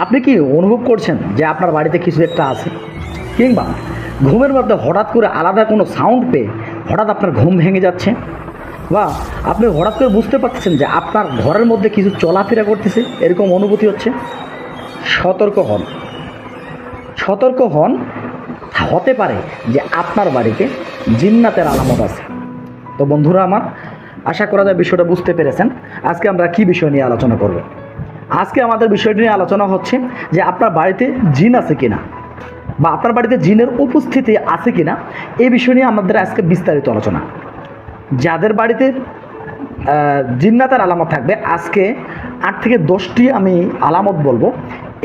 আপনি কি অনুভব করছেন যে আপনার বাড়িতে কিছু একটা আছে? কিংবা ঘুমের মধ্যে হঠাৎ করে আলাদা কোনো সাউন্ড পেয়ে হঠাৎ আপনার ঘুম ভেঙে যাচ্ছে? বা আপনি হঠাৎ করে বুঝতে পারছেন যে আপনার ঘরের মধ্যে কিছু চলাফেরা করতেছে? এরকম অনুভূতি হচ্ছে? সতর্ক হন। সতর্ক হন, হতে পারে যে আপনার বাড়িতে জিন্নাতের আলামত আছে। তো বন্ধুরা আমার, আশা করা যায় বিষয়টা বুঝতে পেরেছেন। আজকে আমরা কি বিষয় নিয়ে আলোচনা করব? আজকে আমাদের বিষয়টি নিয়ে আলোচনা হচ্ছে যে আপনার বাড়িতে জিন আছে কিনা বা আপনার বাড়িতে জিনের উপস্থিতি আছে কিনা, এই বিষয় নিয়ে আমাদের আজকে বিস্তারিত আলোচনা। যাদের বাড়িতে জিন্নাতের আলামত থাকবে, আজকে আট থেকে দশটি আমি আলামত বলব।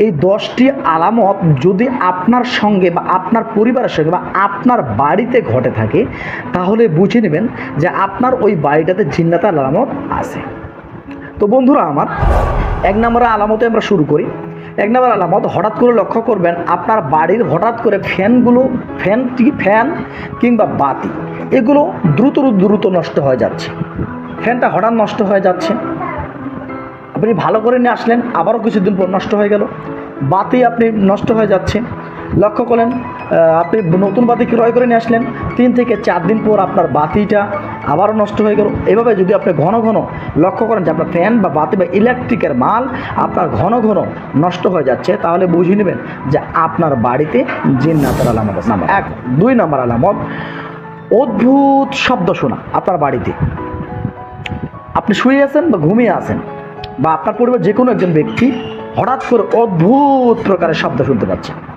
এই দশটি আলামত যদি আপনার সঙ্গে বা আপনার পরিবারের সঙ্গে বা আপনার বাড়িতে ঘটে থাকে, তাহলে বুঝে নেবেন যে আপনার ওই বাড়িটাতে জিন্নাতার আলামত আছে। তো বন্ধুরা আমার এক নম্বরের আলামতে আমরা শুরু করি। এক নম্বর আলামত, হঠাৎ করে লক্ষ্য করবেন আপনার বাড়ির হঠাৎ করে ফ্যানগুলো, ফ্যান ফ্যান কিংবা বাতি, এগুলো দ্রুত দ্রুত নষ্ট হয়ে যাচ্ছে। ফ্যানটা হঠাৎ নষ্ট হয়ে যাচ্ছে। আপনি ভালো করে নিয়ে আসলেন, আবারও কিছুদিন পর নষ্ট হয়ে গেল। বাতি আপনি নষ্ট হয়ে যাচ্ছে। লক্ষ্য করলেন আপনি নতুন বাতি ক্রয় করে নিয়ে আসলেন। তিন থেকে চার দিন পর আপনার বাতিটা আবারও নষ্ট হয়ে গেল। এভাবে যদি আপনি ঘন ঘন লক্ষ্য করেন যে আপনার ফ্যান বা বাতি বা ইলেকট্রিকের মাল আপনার ঘন ঘন নষ্ট হয়ে যাচ্ছে, তাহলে বুঝে নেবেন যে আপনার বাড়িতে জিন্নাতের আলামত। এক। দুই নম্বর আলামত, অদ্ভুত শব্দ শোনা আপনার বাড়িতে। আপনি শুয়ে আছেন বা ঘুমিয়ে আছেন বা আপনার পরিবার যে কোনো একজন ব্যক্তি হঠাৎ করে অদ্ভুত প্রকারের শব্দ শুনতে পাচ্ছেন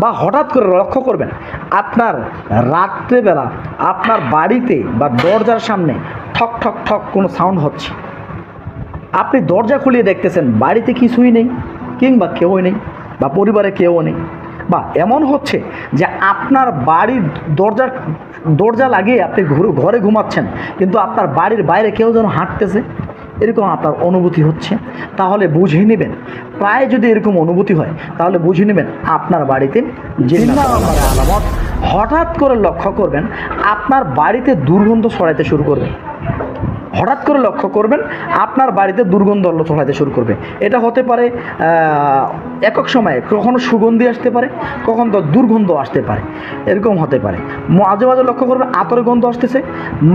বা হঠাৎ করে লক্ষ্য করবেন আপনার রাত্রেবেলা আপনার বাড়িতে বা দরজার সামনে ঠক ঠক ঠক কোনো সাউন্ড হচ্ছে। আপনি দরজা খুলিয়ে দেখতেছেন, বাড়িতে কিছুই নেই, কিংবা কেউই নেই, বা পরিবারে কেউ নেই। বা এমন হচ্ছে যে আপনার বাড়ির দরজার দরজা লাগিয়ে আপনি ঘরে ঘুমাচ্ছেন, কিন্তু আপনার বাড়ির বাইরে কেউ যেন হাঁটতেছে। এরকম আপনার অনুভূতি হচ্ছে তাহলে বুঝে নেবেন। প্রায় যদি এরকম অনুভূতি হয় তাহলে বুঝে নেবেন আপনার বাড়িতে আলামত হঠাৎ করে লক্ষ্য করবেন আপনার বাড়িতে দুর্গন্ধ ছড়াইতে শুরু করবে। হঠাৎ করে লক্ষ্য করবেন আপনার বাড়িতে দুর্গন্ধ ছড়াইতে শুরু করবে। এটা হতে পারে একক সময়ে কখনো সুগন্ধি আসতে পারে, কখনো দুর্গন্ধ আসতে পারে, এরকম হতে পারে। মাঝে মাঝে লক্ষ্য করবেন আতর গন্ধ আসতেছে,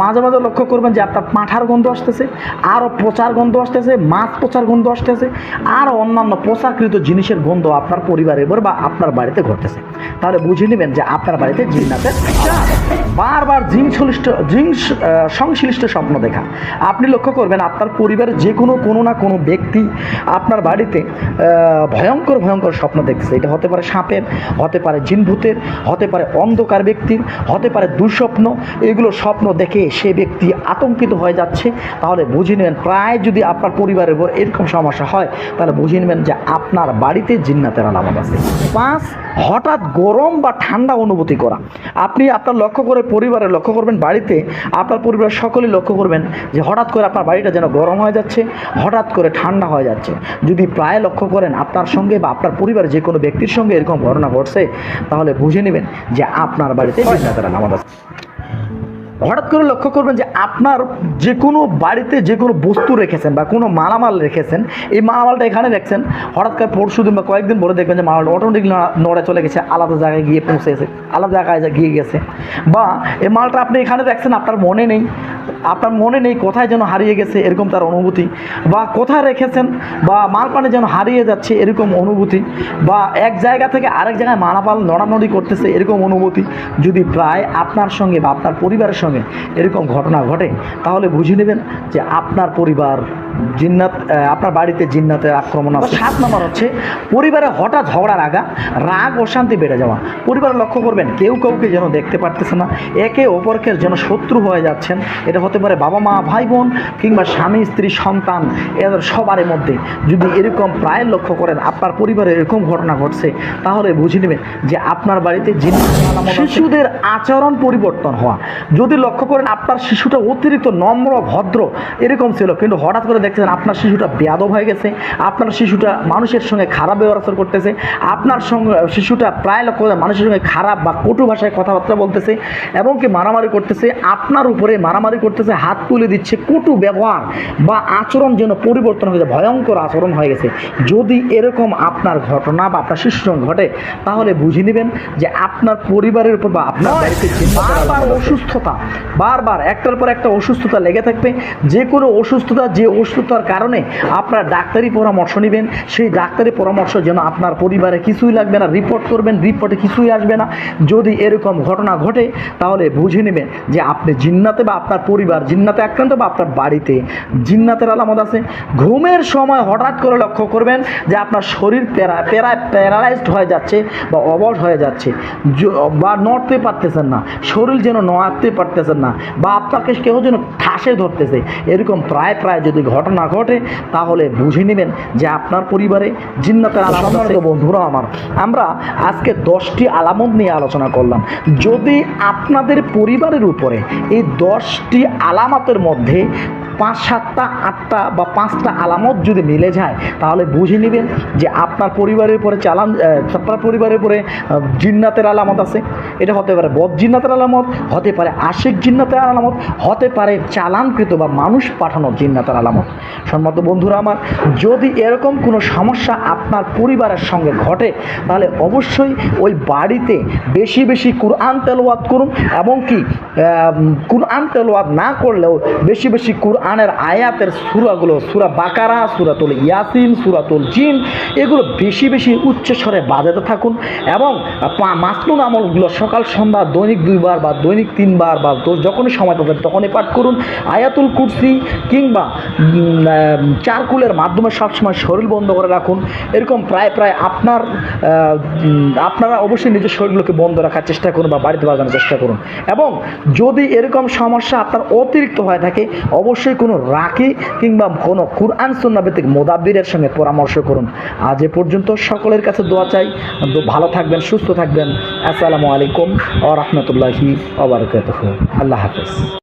মাঝে মাঝে লক্ষ্য করবেন যে আপনার পাঁঠার গন্ধ আসতেছে আরও পচার গন্ধ আসতেছে, মাছ পচার গন্ধ আসতেছে, আর অন্যান্য পচাকৃত জিনিসের গন্ধ আপনার পরিবারের উপর বা আপনার বাড়িতে ঘটতেছে। তাহলে বুঝে নেবেন যে আপনার বাড়িতে জিন্নাতের। বারবার জিন সংশ্লিষ্ট সংশ্লিষ্ট স্বপ্ন দেখা। আপনি লক্ষ্য করবেন, আপনার পরিবারের যে কোনো কোনো না কোনো ব্যক্তি আপনার বাড়িতে ভয়ঙ্কর ভয়ঙ্কর স্বপ্ন দেখছে। এটা হতে পারে সাপের, হতে পারে জিনভূতের হতে পারে অন্ধকার ব্যক্তির, হতে পারে দুঃস্বপ্ন। এগুলো স্বপ্ন দেখে সে ব্যক্তি আতঙ্কিত হয়ে যাচ্ছে। তাহলে বুঝে নেবেন, প্রায় যদি আপনার পরিবারের উপর এরকম সমস্যা হয়, তাহলে বুঝে নেবেন যে আপনার বাড়িতে জিন্নাতের আলামত আছে। পাঁচ হঠাৎ গরম বা ঠান্ডা অনুভূতি করা। আপনি আপনার লক্ষ্য করে পরিবারের লক্ষ্য করবেন, বাড়িতে আপনার পরিবারের সকলেই লক্ষ্য করবেন যে হঠাৎ করে আপনার বাড়িটা যেন গরম হয়ে যাচ্ছে হঠাৎ করে ঠান্ডা হয়ে যাচ্ছে। যদি প্রায় লক্ষ্য করেন আপনার সঙ্গে বা আপনার পরিবারের যে কোনো ব্যক্তির সঙ্গে এরকম ঘটনা ঘটছে তাহলে বুঝে নেবেন যে আপনার বাড়িতে নামাজ আছে হঠাৎ করে লক্ষ্য করবেন যে আপনার যে কোনো বাড়িতে যে কোনো বস্তু রেখেছেন বা কোনো মালামাল রেখেছেন, এই মালামালটা এখানে রাখছেন, হঠাৎ করে পরশু দিন বা কয়েকদিন পরে দেখবেন যে মালামালটা অটোমেটিক নড়ে চলে গেছে, আলাদা জায়গায় গিয়ে পৌঁছেছে আলাদা জায়গায় গিয়ে গেছে। বা এই মালটা আপনি এখানে রাখছেন, আপনার মনে নেই, আপনার মনে নেই কোথায় যেন হারিয়ে গেছে এরকম তার অনুভূতি, বা কোথায় রেখেছেন, বা মাল পানি যেন হারিয়ে যাচ্ছে এরকম অনুভূতি, বা এক জায়গা থেকে আরেক জায়গায় মালামাল নড়ানড়ি করতেছে এরকম অনুভূতি, যদি প্রায় আপনার সঙ্গে বা আপনার পরিবারের সঙ্গে এরকম ঘটনা ঘটে তাহলে বুঝে নেবেন যে আপনার পরিবার জিন্নাত আপনার বাড়িতে জিন্নাতের আক্রমণ আছে। সাত নম্বর হচ্ছে পরিবারে হঠাৎ ঝগড়ার আগা রাগ অশান্তি বেড়ে যাওয়া। পরিবারে লক্ষ্য করবেন কেউ কাউকে যেন দেখতে পারতেছে না। একে অপরকে যেন শত্রু হয়ে যাচ্ছেন। এটা হতে পারে বাবা মা ভাই বোন কিংবা স্বামী স্ত্রী সন্তান এদের সবার মধ্যে। যদি এরকম প্রায় লক্ষ্য করেন আপনার পরিবারে এরকম ঘটনা ঘটছে তাহলে বুঝে নেবেন যে আপনার বাড়িতে জিন্নাত শিশুদের আচরণ পরিবর্তন হওয়া। যদি যদি লক্ষ্য করেন আপনার শিশুটা অতিরিক্ত নম্র ভদ্র এরকম ছিল। কিন্তু হঠাৎ করে দেখছেন আপনার শিশুটা বেয়াদব হয়ে গেছে আপনার শিশুটা মানুষের সঙ্গে খারাপ ব্যবহার আচরণ করতেছে আপনার সঙ্গে শিশুটা প্রায় লক্ষ্য করে মানুষের সঙ্গে খারাপ বা কটু ভাষায় কথাবার্তা বলতেছে এবং কি মারামারি করতেছে আপনার উপরে মারামারি করতেছে হাত তুলে দিচ্ছে কটু ব্যবহার বা আচরণ যেন পরিবর্তন হয়েছে ভয়ঙ্কর আচরণ হয়ে গেছে। যদি এরকম আপনার ঘটনা বা আপনার শিশুর সঙ্গে ঘটে তাহলে বুঝে নেবেন যে আপনার পরিবারের উপর বা আপনার বাড়িতে অসুস্থতা। বারবার একটার পর একটা অসুস্থতা লেগে থাকবে। যে কোনো অসুস্থতা, যে অসুস্থতার কারণে আপনার ডাক্তারি পরামর্শ নেবেন। সেই ডাক্তারি পরামর্শ যেন আপনার পরিবারে কিছুই লাগবে না। রিপোর্ট করবেন, রিপোর্টে কিছুই আসবে না। যদি এরকম ঘটনা ঘটে, তাহলে বুঝে নেবেন যে আপনি জিন্নাতে বা আপনার পরিবার জিন্নাতে আক্রান্ত বা আপনার বাড়িতে জিন্নাতের আলামত আছে। ঘুমের সময় হঠাৎ করে লক্ষ্য করবেন যে আপনার শরীর প্যারা প্যারা, প্যারালাইজড হয়ে যাচ্ছে বা অবশ হয়ে যাচ্ছে। বা নড়তে পারতেছেন না। শরীর যেন নড়তে পারতেছেন না। বা আপনাকে কেউ যেন ঠাসে ধরতেছে। এরকম প্রায় প্রায় যদি ঘটনা ঘটে তাহলে বুঝে নেবেন যে আপনার পরিবারে জিন্নাতের আলামত বন্ধুরা আমার আমরা আজকে দশটি আলামত নিয়ে আলোচনা করলাম। যদি আপনাদের পরিবারের উপরে এই দশটি আলামতের মধ্যে পাঁচ সাতটা, আটটা বা পাঁচটা আলামত যদি মিলে যায়, তাহলে বুঝে নেবেন যে আপনার পরিবারের উপরে চালান আপনার পরিবারের উপরে জিন্নাতের আলামত আছে। এটা হতে পারে বদ জিন্নাতের আলামত, হতে পারে আশিক জিন্নাতের আলামত, হতে পারে চালানকৃত বা মানুষ পাঠানো জিন্নাতের আলামত। সম্মত বন্ধুরা আমার, যদি এরকম কোনো সমস্যা আপনার পরিবারের সঙ্গে ঘটে, তাহলে অবশ্যই ওই বাড়িতে বেশি বেশি কুরআন তেলাওয়াত করুন এবং কি কুরআন তেলাওয়াত না করলেও বেশি বেশি কুরআনের আয়াতের সূরাগুলো, সূরা বাকারা, সুরাতুল ইয়াসিন, সুরাতুল জিন, এগুলো বেশি বেশি উচ্চ স্বরে বাজাতে থাকুন এবং মাসনুন আমলগুলো সকাল, সন্ধ্যা, দৈনিক দুইবার বা দৈনিক তিনবার বা যখনই সময় পাবেন তখনই পাঠ করুন। আয়াতুল কুরসি কিংবা চারকুলের মাধ্যমে সবসময় শরীর বন্ধ করে রাখুন। এরকম প্রায় প্রায় আপনার আপনারা অবশ্যই নিজের শরীরগুলোকে বন্ধ রাখার চেষ্টা করুন বা বাড়িতে বাজানোর চেষ্টা করুন। এবং যদি এরকম সমস্যা আপনার অতিরিক্ত হয়ে থাকে, অবশ্যই কোনো রাখি কিংবা কোনো কুরআন সুন্নাভিত্তিক মোদাব্বিরের সঙ্গে পরামর্শ করুন। আজ এ পর্যন্ত সকলের কাছে দোয়া চাই। ভালো থাকবেন, সুস্থ থাকবেন। আসসালামু আলাইকুম ও রহমতুল্লাহি আল্লাহ হাফেজ।